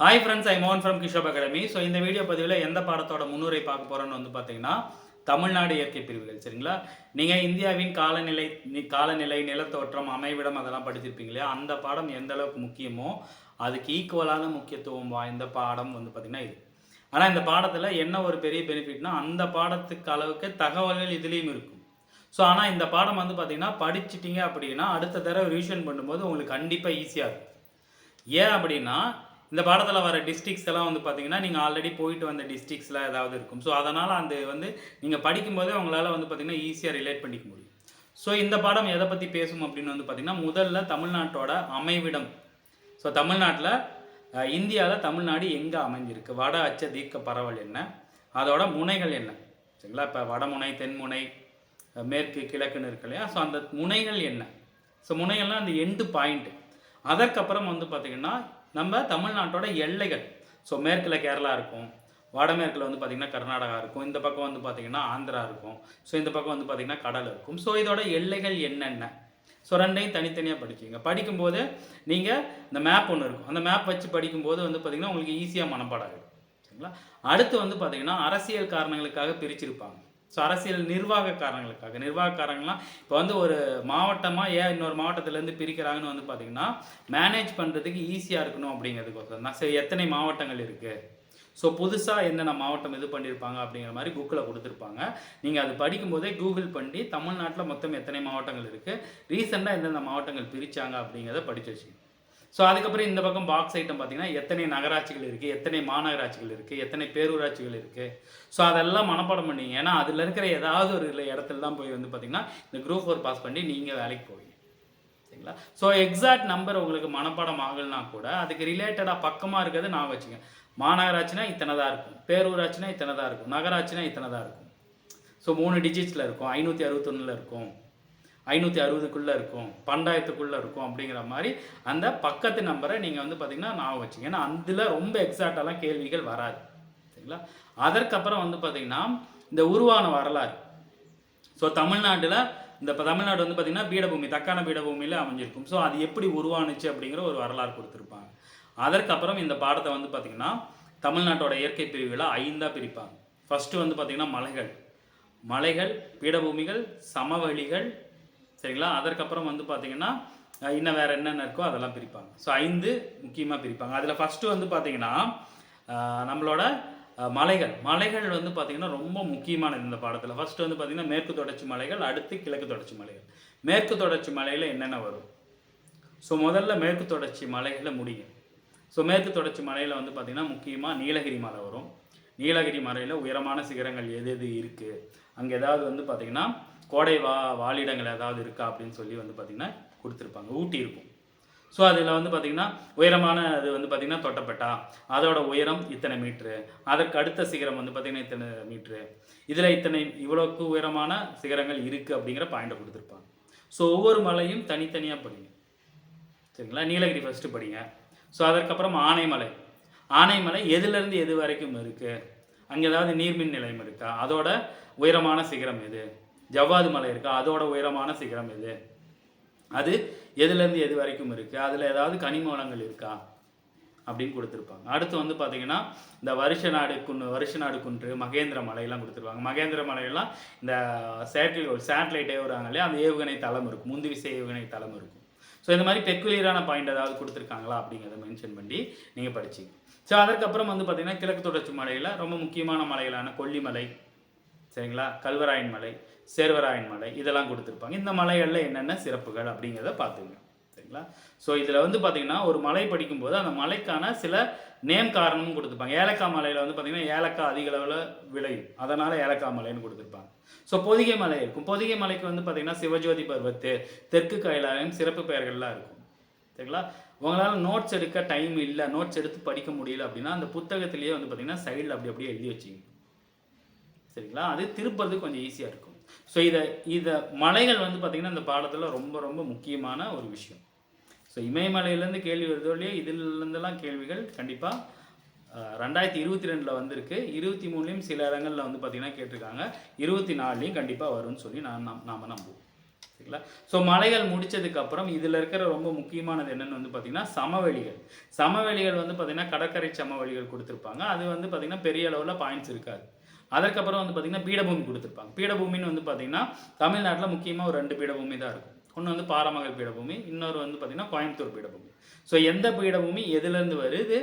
Hi friends I மோகன் from கிஷோப் academy so இந்த வீடியோ பதிவில் எந்த பாடத்தோட முன்னுரை பார்க்க போகிறோன்னு வந்து பார்த்தீங்கன்னா தமிழ்நாடு இயற்கை பிரிவுகள் சரிங்களா? நீங்கள் இந்தியாவின் காலநிலை காலநிலை நிலத்தோற்றம் அமைவிடம் அதெல்லாம் படிச்சிருப்பீங்க இல்லையா? அந்த பாடம் எந்த அளவுக்கு முக்கியமோ அதுக்கு ஈக்குவலான முக்கியத்துவம் வாய்ந்த பாடம் வந்து பார்த்திங்கன்னா இது. ஆனால் இந்த பாடத்தில் என்ன ஒரு பெரிய பெனிஃபிட்னா அந்த பாடத்துக்கு அளவுக்கு தகவல்கள் இதுலேயும் இருக்கும். ஸோ ஆனால் இந்த பாடம் வந்து பார்த்தீங்கன்னா படிச்சிட்டிங்க அப்படின்னா அடுத்த தடவை ரிவிஷன் பண்ணும்போது உங்களுக்கு கண்டிப்பாக ஈஸியாக இருக்கும். ஏன் அப்படின்னா இந்த பாடத்தில் வர டிஸ்ட்ரிக்ஸ் எல்லாம் வந்து பார்த்தீங்கன்னா நீங்கள் ஆல்ரெடி போயிட்டு வந்த டிஸ்ட்ரிக்ஸில் ஏதாவது இருக்கும். ஸோ அதனால் அந்த வந்து நீங்கள் படிக்கும்போதே உங்களால் வந்து பார்த்தீங்கன்னா ஈஸியாக ரிலேட் பண்ணிக்க முடியும். ஸோ இந்த பாடம் எதை பற்றி பேசும் அப்படின்னு வந்து பார்த்தீங்கன்னா முதல்ல தமிழ்நாட்டோட அமைவிடம். ஸோ தமிழ்நாட்டில் இந்தியாவில் தமிழ்நாடு எங்கே அமைஞ்சிருக்கு? வட அச்ச தீர்க்க பரவல் என்ன? அதோட முனைகள் என்ன? சரிங்களா? இப்போ வடமுனை தென்முனை மேற்கு கிழக்குன்னு இருக்கு இல்லையா? ஸோ அந்த முனைகள் என்ன? ஸோ முனைகள்லாம் அந்த எண்டு பாயிண்ட் அதற்கப்புறம் வந்து பார்த்திங்கன்னா நம்ம தமிழ்நாட்டோட எல்லைகள். ஸோ மேற்கில் கேரளா இருக்கும். வடமேற்கில் வந்து பார்த்திங்கன்னா கர்நாடகா இருக்கும். இந்த பக்கம் வந்து பார்த்திங்கன்னா ஆந்திரா இருக்கும். ஸோ இந்த பக்கம் வந்து பார்த்திங்கன்னா கடல் இருக்கும். ஸோ இதோட எல்லைகள் என்னென்ன? ஸோ ரெண்டையும் தனித்தனியாக படிக்கிங்க படிக்கும்போது நீங்கள் இந்த மேப் ஒன்று இருக்கும். அந்த மேப் வச்சு படிக்கும்போது வந்து பார்த்திங்கன்னா உங்களுக்கு ஈஸியாக மனப்பாடம் சரிங்களா? அடுத்து வந்து பார்த்திங்கன்னா அரசியல் காரணங்களுக்காக பிரிச்சிருப்பாங்க. ஸோ அரசியல் நிர்வாக காரணங்களுக்காக நிர்வாக காரணங்கள்லாம் இப்போ வந்து ஒரு மாவட்டமாக ஏன் இன்னொரு மாவட்டத்திலேருந்து பிரிக்கிறாங்கன்னு வந்து பார்த்திங்கன்னா மேனேஜ் பண்ணுறதுக்கு ஈஸியாக இருக்கணும் அப்படிங்கிறதுக்கோசரம் தான். சரி எத்தனை மாவட்டங்கள் இருக்குது ஸோ புதுசாக என்னென்ன மாவட்டம் இது பண்ணியிருப்பாங்க அப்படிங்கிற மாதிரி புக்கில் கொடுத்துருப்பாங்க. நீங்கள் அது படிக்கும்போதே கூகுள் பண்ணி தமிழ்நாட்டில் மொத்தம் எத்தனை மாவட்டங்கள் இருக்குது ரீசெண்டாக எந்தெந்த மாவட்டங்கள் பிரித்தாங்க அப்படிங்கிறத படித்து வச்சுக்கணும் ஸோ அதுக்கப்புறம் இந்த பக்கம் பாக்ஸ் ஐட்டம் பார்த்தீங்கன்னா எத்தனை நகராட்சிகள் இருக்குது எத்தனை மாநகராட்சிகள் இருக்குது எத்தனை பேரூராட்சிகள் இருக்குது ஸோ அதெல்லாம் மனப்பாடம் பண்ணிங்க. ஏன்னா அதில் இருக்கிற ஏதாவது ஒரு இடத்துல தான் போய் வந்து பார்த்தீங்கன்னா இந்த குரூப் ஃபோர் பாஸ் பண்ணி நீங்கள் வேலைக்கு போவீங்க. சரிங்களா? ஸோ எக்ஸாக்ட் நம்பர் உங்களுக்கு மனப்பாடம் ஆகலைனா கூட அதுக்கு ரிலேட்டடாக பக்கமாக இருக்கிறது நான் வச்சுங்க மாநகராட்சினா இத்தனை தான் இருக்கும். பேரூராட்சினா இத்தனை தான் இருக்கும். நகராட்சினா இத்தனை தான் இருக்கும். ஸோ மூணு டிஜிட்ஸில் இருக்கும். ஐநூற்றி அறுபத்தொன்னில் இருக்கும். ஐநூற்றி அறுபதுக்குள்ளே இருக்கும் பன்னெண்டாயிரத்துக்குள்ளே இருக்கும் அப்படிங்கிற மாதிரி அந்த பக்கத்து நம்பரை நீங்கள் வந்து பார்த்தீங்கன்னா நான் வச்சுங்க. ஏன்னா அதில் ரொம்ப எக்ஸாக்டாலாம் கேள்விகள் வராது. சரிங்களா? அதற்கப்புறம் வந்து பார்த்தீங்கன்னா இந்த உருவான வரலாறு. ஸோ தமிழ்நாட்டில் இந்த இப்போ தமிழ்நாடு வந்து பார்த்திங்கன்னா பீடபூமி தக்கான பீடபூமியில் அமைஞ்சிருக்கும். ஸோ அது எப்படி உருவானுச்சு அப்படிங்கிற ஒரு வரலாறு கொடுத்துருப்பாங்க. அதற்கப்புறம் இந்த பாடத்தை வந்து பார்த்திங்கன்னா தமிழ்நாட்டோட இயற்கை பிரிவுகளை ஐந்தாக பிரிப்பாங்க. ஃபஸ்ட்டு வந்து பார்த்திங்கன்னா மலைகள். மலைகள் பீடபூமிகள் சமவெளிகள் சரிங்களா? அதற்கப்புறம் வந்து பார்த்திங்கன்னா இன்னும் வேறு என்னென்ன இருக்கோ அதெல்லாம் பிரிப்பாங்க. ஸோ ஐந்து முக்கியமாக பிரிப்பாங்க. அதில் ஃபஸ்ட்டு வந்து பார்த்திங்கன்னா நம்மளோட மலைகள். மலைகள் வந்து பார்த்திங்கன்னா ரொம்ப முக்கியமானது இந்த பாடத்தில். ஃபஸ்ட்டு வந்து பார்த்திங்கன்னா மேற்கு தொடர்ச்சி மலைகள் அடுத்து கிழக்கு தொடர்ச்சி மலைகள். மேற்கு தொடர்ச்சி மலையில் என்னென்ன வரும்? ஸோ முதல்ல மேற்கு தொடர்ச்சி மலைகளில் முடியும் ஸோ மேற்கு தொடர்ச்சி மலையில் வந்து பார்த்திங்கன்னா முக்கியமாக நீலகிரி மலை வரும். நீலகிரி மலையில் உயரமான சிகரங்கள் எது எது இருக்குது அங்கே ஏதாவது வந்து பார்த்திங்கன்னா கோடை வா வாழிடங்கள் ஏதாவது இருக்கா அப்படின்னு சொல்லி வந்து பார்த்திங்கன்னா கொடுத்துருப்பாங்க. ஊட்டி இருக்கும். ஸோ அதில் வந்து பார்த்திங்கன்னா உயரமான அது வந்து பார்த்திங்கன்னா தொட்டப்பட்டா அதோட உயரம் இத்தனை மீட்ரு அதற்கு அடுத்த சிகரம் வந்து பார்த்திங்கன்னா இத்தனை மீட்ரு இதில் இத்தனை இவ்வளோக்கு உயரமான சிகரங்கள் இருக்குது அப்படிங்கிற பாயிண்டை கொடுத்துருப்பாங்க. ஸோ ஒவ்வொரு மலையும் தனித்தனியாக படிங்க. சரிங்களா? நீலகிரி ஃபஸ்ட்டு படிங்க. ஸோ அதற்கப்புறம் ஆனைமலை. ஆனைமலை எதுலேருந்து எது வரைக்கும் இருக்குது அங்கே ஏதாவது நீர்மின் நிலையம் இருக்கா? அதோட உயரமான சிகரம் எது? ஜவ்வாது மலை இருக்கா? அதோட உயரமான சிகரம் எது? அது எதுலேருந்து எது வரைக்கும் இருக்குது அதில் ஏதாவது கனிம வளங்கள் இருக்கா? அப்படின்னு கொடுத்துருப்பாங்க. அடுத்து வந்து பார்த்தீங்கன்னா இந்த வருஷ நாடு குன்று வருஷ நாடு குன்று மகேந்திர மலையெல்லாம் கொடுத்துருப்பாங்க. மகேந்திர மலையெல்லாம் இந்த சேட்டலைட் சேட்டலைட் ஏவுறாங்க இல்லையா? அந்த ஏவுகணை தளம் இருக்கும். முந்து விசை ஏவுகணை தளம் இருக்கும். ஸோ இந்த மாதிரி பெக்குலியரான பாயிண்ட் ஏதாவது கொடுத்துருக்காங்களா அப்படிங்கிறத மென்ஷன் பண்ணி நீங்கள் படிச்சிங்க. ஸோ அதற்கப்புறம் வந்து பார்த்தீங்கன்னா கிழக்கு தொடர்ச்சி மலையில் ரொம்ப முக்கியமான மலைகளான கொல்லிமலை சரிங்களா? கல்வராயன் மலை சேர்வராயன் மலை இதெல்லாம் கொடுத்துருப்பாங்க. இந்த மலைகளில் என்னென்ன சிறப்புகள் அப்படிங்கிறத பார்த்துங்க சரிங்களா? ஸோ இதில் வந்து பார்த்தீங்கன்னா ஒரு மலை படிக்கும்போது அந்த மலைக்கான சில நேம் காரணமும் கொடுத்துருப்பாங்க. ஏலக்காய் மலையில் வந்து பார்த்தீங்கன்னா ஏலக்காய் அதிக அளவில் விளையும். அதனால் ஏலக்காய் மலைன்னு கொடுத்துருப்பாங்க. ஸோ பொதிகை மலை இருக்கும். பொதிகை மலைக்கு வந்து பார்த்தீங்கன்னா சிவஜோதி பர்வத்து தெற்கு கைலாயம் சிறப்பு பெயர்கள்லாம் இருக்கும். சரிங்களா? உங்களால் நோட்ஸ் எடுக்க டைம் இல்லை நோட்ஸ் எடுத்து படிக்க முடியல அப்படின்னா அந்த புத்தகத்திலேயே வந்து பார்த்தீங்கன்னா சைடில் அப்படி அப்படியே எழுதி வச்சிங்க சரிங்களா? அது திருப்புறது கொஞ்சம் ஈஸியாக இருக்கும். ஸோ இதை இதை மலைகள் வந்து பார்த்திங்கன்னா இந்த பாடத்தில் ரொம்ப ரொம்ப முக்கியமான ஒரு விஷயம். ஸோ இமயமலையிலேருந்து கேள்வி வருதோ இல்லையோ இதுலேருந்தெல்லாம் கேள்விகள் கண்டிப்பாக ரெண்டாயிரத்தி இருபத்தி ரெண்டில் வந்திருக்கு. இருபத்தி மூணுலேயும் சில இடங்களில் வந்து பார்த்திங்கன்னா கேட்டிருக்காங்க. இருபத்தி நாலுலேயும் கண்டிப்பாக வரும்னு சொல்லி நான் நாம் நாம் நம்புவோம். சரிங்களா? ஸோ மலைகள் முடித்ததுக்கப்புறம் இதில் இருக்கிற ரொம்ப முக்கியமானது என்னென்னு வந்து பார்த்தீங்கன்னா சமவெளிகள். சமவெளிகள் வந்து பார்த்திங்கன்னா கடற்கரை சமவெளிகள் கொடுத்துருப்பாங்க. அது வந்து பார்த்தீங்கன்னா பெரிய அளவில் பாயிண்ட்ஸ் இருக்காது. அதற்கப்புறம் வந்து பார்த்தீங்கன்னா பீடபூமி கொடுத்துருப்பாங்க. பீடபூமின்னு வந்து பார்த்தீங்கன்னா தமிழ்நாட்டில் முக்கியமாக ஒரு ரெண்டு பீடபூமி தான் இருக்கும். ஒன்று வந்து பாரமங்கல் பீடபூமி இன்னொரு வந்து பார்த்தீங்கன்னா கோயம்புத்தூர் பீடபூமி. ஸோ எந்த பீடபூமி எதுலேருந்து வருது?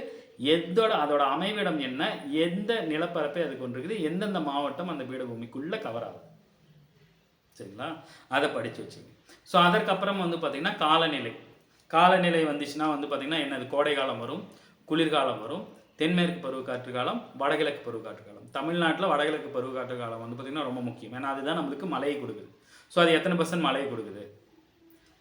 எதோட அதோட அமைவிடம் என்ன? எந்த நிலப்பரப்பை அது கொண்டிருக்குது? எந்தெந்த மாவட்டம் அந்த பீடபூமிக்குள்ளே கவர் ஆகும் சரிங்களா? அதை படித்து வச்சுங்க. ஸோ அதற்கப்புறம் வந்து பார்த்திங்கன்னா காலநிலை. காலநிலை வந்துச்சுன்னா வந்து பார்த்திங்கன்னா என்னது? கோடை காலம் வரும் குளிர்காலம் வரும். தென்மேற்கு பருவக்காற்று காலம் வடகிழக்கு பருவக்காற்று காலம். தமிழ்நாட்டில் வடகிழக்கு பருவக்காற்று காலம் வந்து பார்த்திங்கன்னா ரொம்ப முக்கியம். ஏன்னா அதுதான் நம்மளுக்கு மழையை கொடுக்குது. ஸோ அது எத்தனை பர்சன்ட் மழையை கொடுக்குது?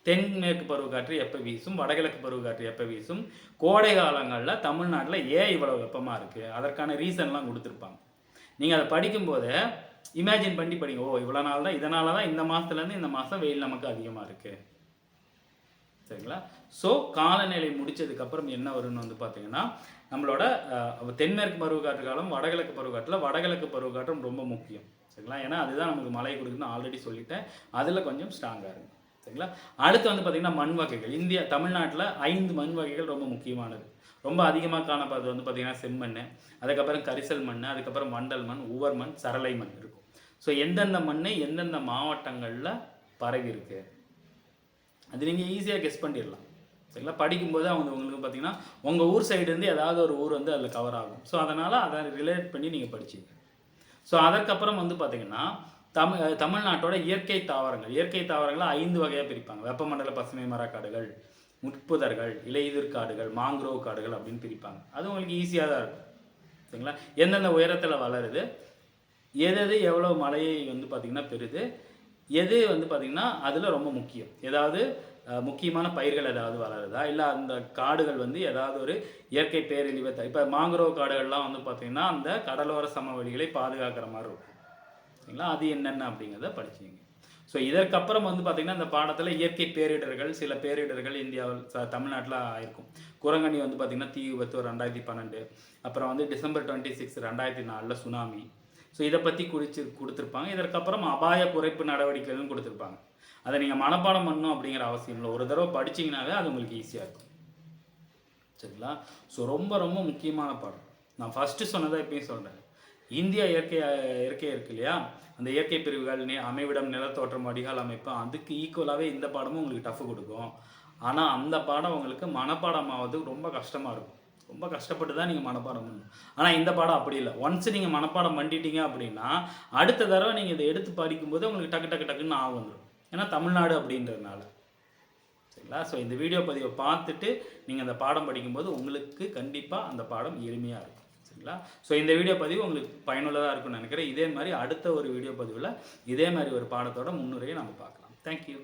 தென்மேற்கு பருவக்காற்று எப்போ வீசும்? வடகிழக்கு பருவக்காற்று எப்போ வீசும்? கோடை காலங்களில் தமிழ்நாட்டில் ஏன் இவ்வளோ வெப்பமாக இருக்குது அதற்கான ரீசன்லாம் கொடுத்துருப்பாங்க. நீங்கள் அதை படிக்கும்போது இமேஜின் பண்ணி படிங்க. ஓ இவ்வளோ நாள் தான் இதனால தான் இந்த மாதத்துலேருந்து இந்த மாதம் வெயில் நமக்கு அதிகமாக இருக்குது சரிங்களா? ஸோ காலநிலை முடித்ததுக்கப்புறம் என்ன வரும்னு வந்து பார்த்தீங்கன்னா நம்மளோட தென்மேற்கு பருவக்காற்று காலம் வடகிழக்கு பருவக்காற்றில் வடகிழக்கு பருவக்காற்றும் ரொம்ப முக்கியம். சரிங்களா? ஏன்னா அதுதான் நமக்கு மழை கொடுக்குதுன்னு ஆல்ரெடி சொல்லிட்டேன். அதில் கொஞ்சம் ஸ்ட்ராங்காக இருக்கும் சரிங்களா? அடுத்து வந்து பார்த்திங்கன்னா மண் வகைகள். இந்தியா தமிழ்நாட்டில் ஐந்து மண் வகைகள் ரொம்ப முக்கியமானது. ரொம்ப அதிகமாக காணப்படுறது வந்து பார்த்திங்கன்னா செம்மண் அதுக்கப்புறம் கரிசல் மண் அதுக்கப்புறம் மண்டல் மண் உவர் மண் சரளை மண் இருக்கும். ஸோ எந்தெந்த மண் எந்தெந்த மாவட்டங்களில் பரவி இருக்குது அது நீங்கள் ஈஸியாக கெஸ் பண்ணிடலாம். சரிங்களா? படிக்கும்போது அவங்க உங்களுக்கு பார்த்தீங்கன்னா உங்கள் ஊர் சைடுலேருந்து ஏதாவது ஒரு ஊர் வந்து அதில் கவர் ஆகும். ஸோ அதனால் அதை ரிலேட் பண்ணி நீங்கள் படிச்சிங்க ஸோ அதற்கப்புறம் வந்து பார்த்தீங்கன்னா தமிழ் தமிழ்நாட்டோட இயற்கை தாவரங்கள். இயற்கை தாவரங்களை ஐந்து வகையாக பிரிப்பாங்க. வெப்பமண்டல பசுமை மரக்காடுகள் முட்புதர்கள் இலையுதிர் காடுகள் மாங்க்ரோவ் காடுகள் அப்படின்னு பிரிப்பாங்க. அது உங்களுக்கு ஈஸியாக தான் இருக்கும். சரிங்களா? எந்தெந்த உயரத்தில் வளருது எது எது எவ்வளோ மழையை வந்து பார்த்திங்கன்னா பெறுது எது வந்து பார்த்திங்கன்னா அதில் ரொம்ப முக்கியம். ஏதாவது முக்கியமான பயிர்கள் ஏதாவது வளருதா? இல்லை அந்த காடுகள் வந்து ஏதாவது ஒரு இயற்கை பேரழிவை இப்போ மாங்குரோவ் காடுகள்லாம் வந்து பார்த்திங்கன்னா அந்த கடலோர சமவெளிகளை பாதுகாக்கிற மாதிரி இருக்கும். சரிங்களா? அது என்னென்ன அப்படிங்கிறத படிச்சிங்க. ஸோ இதற்கப்புறம் வந்து பார்த்திங்கன்னா இந்த பாடத்தில் இயற்கை பேரிடர்கள் சில பேரிடர்கள் இந்தியாவில் தமிழ்நாட்டில் ஆயிருக்கும். குரங்கணி வந்து பார்த்திங்கன்னா தீ விபத்து ரெண்டாயிரத்தி பன்னெண்டு. அப்புறம் வந்து டிசம்பர் டுவெண்ட்டி சிக்ஸ் ரெண்டாயிரத்தி நாலில் சுனாமி. ஸோ இதை பற்றி குறித்து கொடுத்துருப்பாங்க. இதற்கப்புறம் அபாய குறைப்பு நடவடிக்கைகளும் கொடுத்துருப்பாங்க. அதை நீங்கள் மனப்பாடம் பண்ணணும் அப்படிங்கிற அவசியம் இல்லை. ஒரு தடவை படிச்சிங்கனாவே அது உங்களுக்கு ஈஸியாக இருக்கும். சரிங்களா? ஸோ ரொம்ப ரொம்ப முக்கியமான பாடம். நான் ஃபஸ்ட்டு சொன்னதாக இப்பயும் சொல்கிறேன் இந்தியா இயற்கை இயற்கை இருக்கு இல்லையா? அந்த இயற்கை பிரிவுகள் நே அமைவிடம் நிலத்தோற்றம் வடிகால் அமைப்பு அதுக்கு ஈக்குவலாகவே இந்த பாடமும் உங்களுக்கு டஃப் கொடுக்கும். ஆனால் அந்த பாடம் உங்களுக்கு மனப்பாடம் ஆவது ரொம்ப கஷ்டமாக இருக்கும். ரொம்ப கஷ்டப்பட்டு தான் நீங்கள் மனப்பாடம் பண்ணணும். ஆனால் இந்த பாடம் அப்படி இல்லை. ஒன்ஸ் நீங்கள் மனப்பாடம் பண்ணிட்டீங்க அப்படின்னா அடுத்த தடவை நீங்கள் இதை எடுத்து படிக்கும்போது உங்களுக்கு டக்கு டக்கு டக்குன்னு ஆகும் வந்துடும் ஏன்னா தமிழ்நாடு அப்படின்றதுனால. சரிங்களா? ஸோ இந்த வீடியோ பதிவை பார்த்துட்டு நீங்கள் அந்த பாடம் படிக்கும்போது உங்களுக்கு கண்டிப்பாக அந்த பாடம் எளிமையாக இருக்கும். சரிங்களா? ஸோ இந்த வீடியோ பதிவு உங்களுக்கு பயனுள்ளதாக இருக்கும்னு நினைக்கிறேன். இதே மாதிரி அடுத்த ஒரு வீடியோ பதிவில் இதே மாதிரி ஒரு பாடத்தோட முன்னுரையை நம்ம பார்க்கலாம். தேங்க்யூ